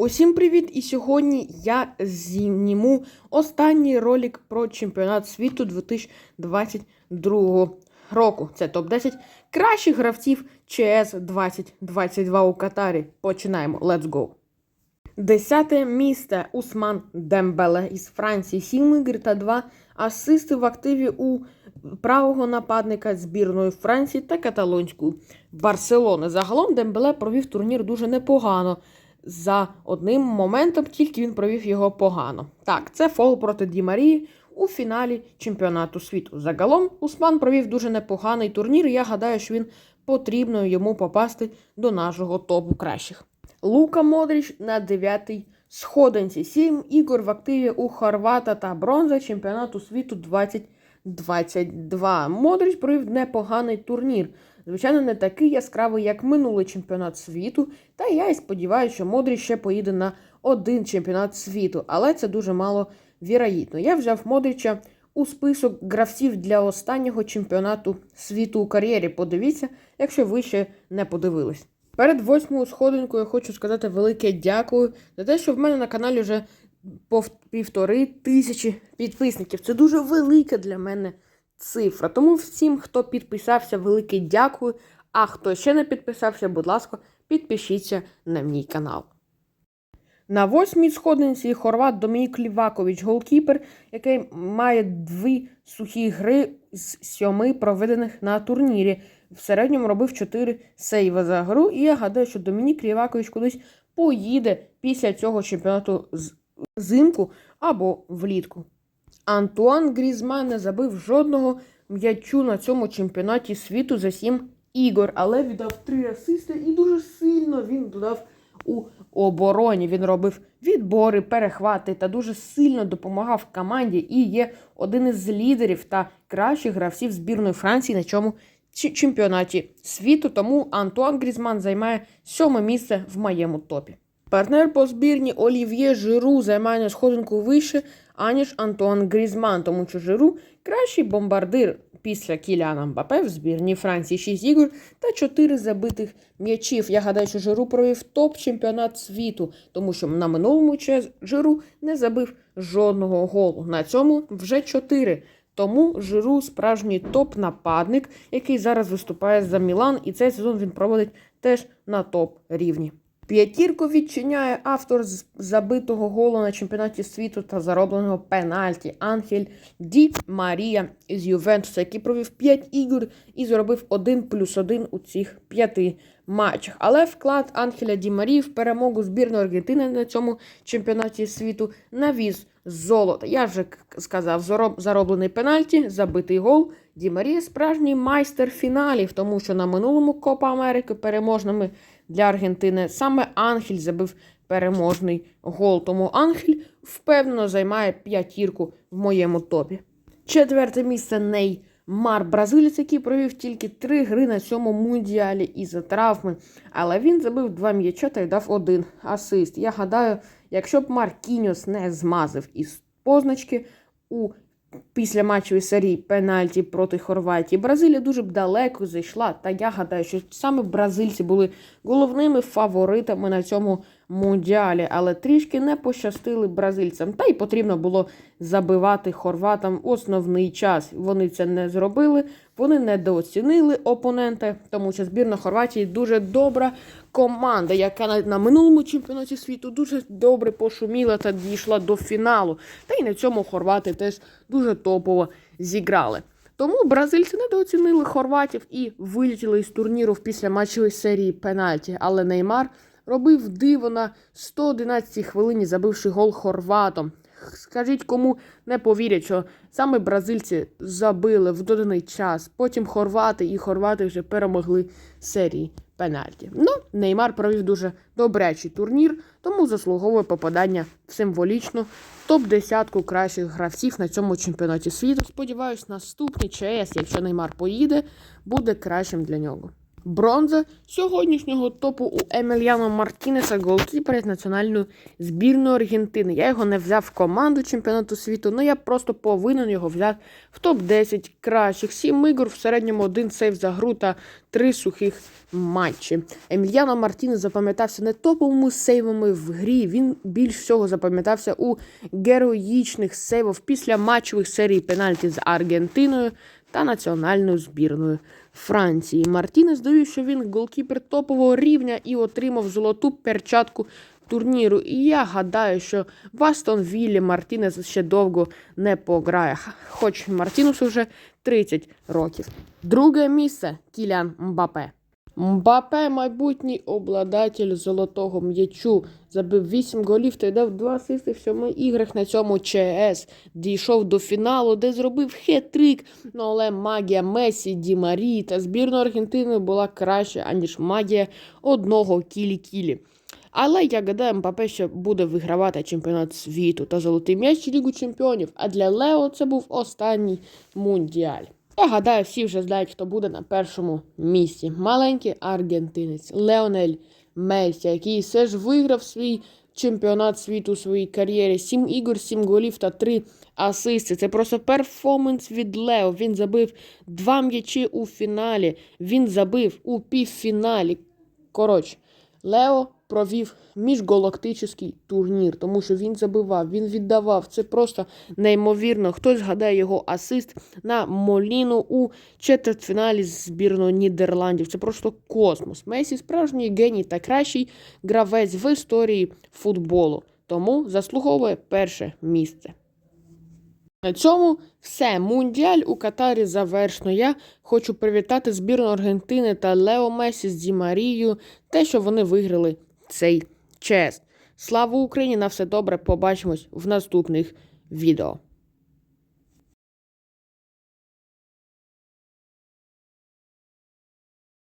Усім привіт! І сьогодні я зніму останній ролик про чемпіонат світу 2022 року. Це топ-10 кращих гравців ЧС 2022 у Катарі. Починаємо. Let's go! Десяте місце Усман Дембеле із Франції. 7 ігр та 2 асисти в активі у правого нападника збірної Франції та каталонської Барселони. Загалом Дембеле провів турнір дуже непогано. За одним моментом тільки він провів його погано. Так, це фол проти Ді Марії у фіналі чемпіонату світу. Загалом Усман провів дуже непоганий турнір. і Я гадаю, що він потрібно йому попасти до нашого топу кращих. Лука Модріч на 9-й сходинці. 7 ігор в активі у Хорвата та бронза чемпіонату світу 2022. Модріч провів непоганий турнір. Звичайно, не такий яскравий, як минулий чемпіонат світу. Та я і сподіваюся, що Модріч ще поїде на один чемпіонат світу, але це дуже мало віроїтно. Я взяв Модріча у список гравців для останнього чемпіонату світу у кар'єрі. Подивіться, якщо ви ще не подивились. Перед восьмою сходинкою хочу сказати велике дякую за те, що в мене на каналі вже півтори тисячі підписників. Це дуже велика для мене цифра. Тому всім, хто підписався, велике дякую. А хто ще не підписався, будь ласка, підпишіться на мій канал. На восьмій сходинці хорват Домінік Лівакович, голкіпер, який має дві сухі гри з сьоми проведених на турнірі. В середньому робив 4 сейва за гру. І я гадаю, що Домінік Лівакович кудись поїде після цього чемпіонату з- взимку або влітку. Антуан Грізман не забив жодного м'ячу на цьому чемпіонаті світу за 7 ігор, але віддав 3 асисти і дуже сильно він додав у обороні. Він робив відбори, перехвати та дуже сильно допомагав команді і є один із лідерів та кращих гравців збірної Франції на цьому чемпіонаті світу. Тому Антуан Грізман займає сьоме місце в моєму топі. Партнер по збірні Олів'є Жиру займає на сходинку вище, аніж Антуан Грізман, тому що Жиру кращий бомбардир після Кіляна Мбапе в збірні Франції 6 ігор та 4 забитих м'ячів. Я гадаю, що Жиру провів топ-чемпіонат світу, тому що на минулому час Жиру не забив жодного голу. На цьому вже 4. Тому Жиру справжній топ-нападник, який зараз виступає за Мілан, і цей сезон він проводить теж на топ рівні. П'ятірку відчиняє автор з забитого голу на чемпіонаті світу та заробленого пенальті. Анхель Ді Марія з Ювентуса, який провів 5 ігор і зробив 1 плюс 1 у цих п'яти матчах. Але вклад Анхеля Ді Марії в перемогу збірної Аргентини на цьому чемпіонаті світу навіз золото. Я вже сказав, зароблений пенальті, забитий гол. Ді Марія справжній майстер фіналів, тому що на минулому Копа Америки переможними для Аргентини саме Анхель забив переможний гол. Тому Анхель впевнено займає п'ятірку в моєму топі. Четверте місце Неймар, бразилець, який провів тільки три гри на цьому мундіалі із-за травми. Але він забив два м'яча та й дав один асист. Я гадаю, якщо б Маркіньос не змазав із позначки у після матчевої серії пенальті проти Хорватії, Бразилія дуже б далеко зайшла. Та я гадаю, що саме бразильці були головними фаворитами на цьому мундіалі, але трішки не пощастили бразильцям. Та й потрібно було забивати хорватам основний час. Вони це не зробили, вони недооцінили опонента, тому що збірна Хорватії дуже добра команда, яка на, на минулому чемпіонаті світу дуже добре пошуміла та дійшла до фіналу. Та й на цьому хорвати теж дуже топово зіграли. Тому бразильці недооцінили хорватів і вилетіли із турніру в післяматчевій серії пенальті. Але Неймар робив диво на 111 хвилині, забивши гол хорватом. Скажіть, кому не повірять, що саме бразильці забили в доданий час, потім хорвати, і хорвати вже перемогли серії пенальті. Ну, Неймар провів дуже добрячий турнір, тому заслуговує попадання в символічну топ-10 кращих гравців на цьому чемпіонаті світу. Сподіваюсь, наступний ЧС, якщо Неймар поїде, буде кращим для нього. Бронза сьогоднішнього топу у Емельяно Мартінеса, голкіпера з національної збірної Аргентини. Я його не взяв в команду чемпіонату світу, але я просто повинен його взяти в топ-10 кращих. Сім ігор в середньому один сейв за гру та три сухих матчі. Емельяно Мартінес запам'ятався не топовими сейвами в грі. Він більш всього запам'ятався у героїчних сейвах після матчових серій пенальті з Аргентиною та національною збірною Франції. Мартінес довів, що він голкіпер топового рівня і отримав золоту перчатку турніру. І я гадаю, що в Астон Віллі Мартінес ще довго не пограє, хоч Мартінесу вже 30 років. Друге місце Кілян Мбапе. Мбапе, майбутній обладатель золотого м'ячу, забив 8 голів та й дав 2 асисти в сьоми іграх на цьому ЧС. Дійшов до фіналу, де зробив хет-трик. Ну але магія Месі, Ді Марії та збірної Аргентини була краще, аніж магія одного кілі-кілі. Але я гадаю, Мбапе ще буде вигравати чемпіонат світу та золотий м'яч Лігу чемпіонів. А для Лео це був останній мундіаль. Я гадаю, всі вже знають, хто буде на першому місці. Маленький аргентинець Леонель Месі, який все ж виграв свій чемпіонат світу у своїй кар'єрі. Сім ігор, сім голів та три асисти. Це просто перформанс від Лео. Він забив два м'ячі у фіналі. Він забив у півфіналі. Коротше, Лео провів міжгалактичний турнір, тому що він забивав, він віддавав. Це просто неймовірно. Хтось згадає його асист на Моліну у четвертьфіналі з збірною Нідерландів. Це просто космос. Месі справжній геній та кращий гравець в історії футболу. Тому заслуговує перше місце. На цьому все. Мундіаль у Катарі завершено. Я хочу привітати збірну Аргентини та Лео Месі з Ді Марією, те, що вони виграли цей чест. Слава Україні! На все добре! Побачимось в наступних відео.